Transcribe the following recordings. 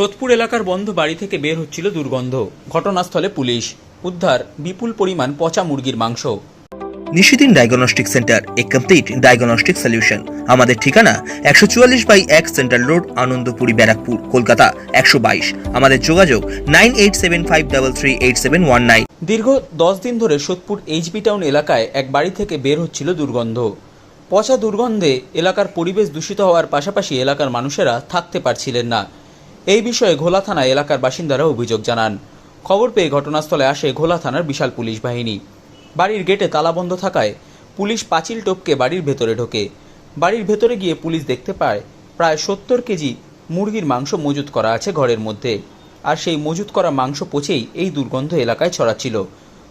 সোদপুর এলাকার বন্ধ বাড়ি থেকে বের হচ্ছিল দুর্গন্ধ। ঘটনাস্থলে পুলিশ। উদ্ধার বিপুল পরিমাণ পচা মুরগির মাংস। নিশিদিন ডায়াগনস্টিক সেন্টার এ কমপ্লিট ডায়াগনস্টিক সলিউশন। আমাদের ঠিকানা একশো চুয়াল্লিশ বাই এক সেন্ট্রাল রোড আনন্দপুরি ব্যারাকপুর কলকাতা একশো বাইশ। আমাদের যোগাযোগ nine eight seven five double three eight seven one nine. দীর্ঘ দশ দিন ধরে সোদপুর এইচবি টাউন এলাকায় এক বাড়ি থেকে বের হচ্ছিল দুর্গন্ধ। পচা দুর্গন্ধে এলাকার পরিবেশ দূষিত হওয়ার পাশাপাশি এলাকার মানুষেরা থাকতে পারছিলেন না। এই বিষয়ে ঘোলা থানায় এলাকার বাসিন্দারা অভিযোগ জানান। খবর পেয়ে ঘটনাস্থলে আসে ঘোলা থানার বিশাল পুলিশ বাহিনী। বাড়ির গেটে তালাবন্ধ থাকায় পুলিশ পাঁচিল টপকে বাড়ির ভেতরে ঢোকে। বাড়ির ভেতরে গিয়ে পুলিশ দেখতে পায়, প্রায় সত্তর কেজি মুরগির মাংস মজুত করা আছে ঘরের মধ্যে। আর সেই মজুত করা মাংস পচেই এই দুর্গন্ধ এলাকায় ছড়াচ্ছিল।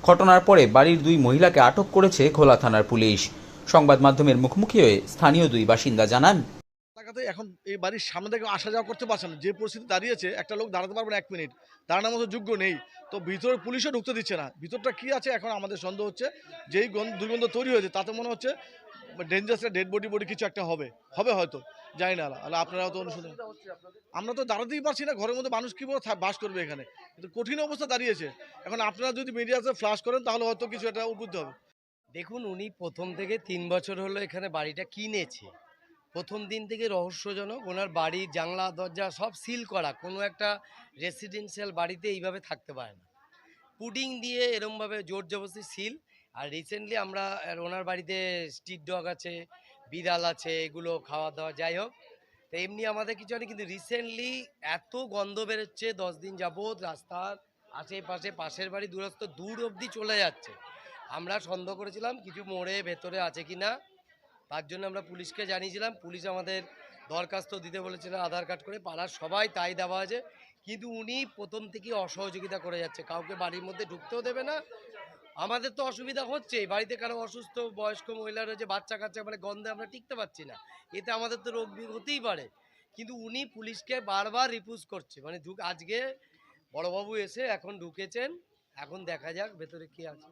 ঘটনার পরে বাড়ির দুই মহিলাকে আটক করেছে ঘোলা থানার পুলিশ। সংবাদ মাধ্যমের মুখোমুখি হয়ে স্থানীয় দুই বাসিন্দা জানান এলাকাতে এখন এই বাড়ির সামনে থেকে আসা যাওয়া করতে পারছে না। যে পরিস্থিতি দাঁড়িয়েছে একটা লোক দাঁড়াতে পারবে না এক মিনিট। দাঁড়ানোর মতো যোগ্য নেই। তো ভিতরে পুলিশও ঢুকতে দিচ্ছে না। ভিতরটা কি আছে এখন আমাদের সন্দেহ হচ্ছে যেই গন্ধ দুর্গন্ধ তৈরি হয়েছে তাতে মনে হচ্ছে ডেঞ্জারাস ডেড বডি বডি কিছু একটা হবে। হবে হয়তো জানি না আল্লাহ আপনারাও তো অনুসন্ধান আমরা তো দাঁড়াতেই পারছি না ঘরের মধ্যে মানুষ কীভাবে বাস করবে এখানে। কিন্তু কঠিন অবস্থা দাঁড়িয়েছে। এখন আপনারা যদি মিডিয়াতে ফ্লাশ করেন তাহলে হয়তো কিছু একটা উদ্বুদ্ধ হবে। দেখুন উনি প্রথম থেকে তিন বছর হলো এখানে বাড়িটা কিনেছে। প্রথম দিন থেকে রহস্যজনক, ওনার বাড়ি, জানলা, দরজা সব সিল করা। কোনো একটা রেসিডেন্সিয়াল বাড়িতে এইভাবে থাকতে পারে না। পুডিং দিয়ে এরমভাবে জোর জবরদস্তি সিল আর রিসেন্টলি আমরা ওনার বাড়িতে স্ট্রিট ডগ আছে, বিড়াল আছে, এগুলো খাওয়া দাওয়া যাই হোক। তো এমনি আমাদের কিছু হয়নি, কিন্তু রিসেন্টলি এত গন্ধ বেরোচ্ছে, দশ দিন যাবৎ রাস্তার আশেপাশে, পাশের বাড়ি দূরত্ব দূর অবধি চলে যাচ্ছে। আমরা সন্দেহ করেছিলাম, কিছু মোড়ে ভেতরে আছে কি না তার জন্য আমরা পুলিশকে জানিয়েছিলাম, পুলিশ আমাদের দরখাস্ত দিতে বলেছিল আধার কার্ড করে, পাড়ার সবাই তাই দেওয়া আছে কিন্তু উনি প্রথম থেকে অসহযোগিতা করে যাচ্ছে, কাউকে বাড়ির মধ্যে ঢুকতেও দেবে না। আমাদের তো অসুবিধা হচ্ছে বাড়িতে কারও অসুস্থ বয়স্ক মহিলা রয়েছে, বাচ্চা কাচ্চা মানে গন্ধে আমরা টিকতে পারছি না। এতে আমাদের তো রোগ হতেই পারে। কিন্তু উনি পুলিশকে বারবার রিপুজ করছে মানে ঢুক আজকে বড়বাবু এসে এখন ঢুকেছেন, এখন দেখা যাক ভেতরে কি আছে।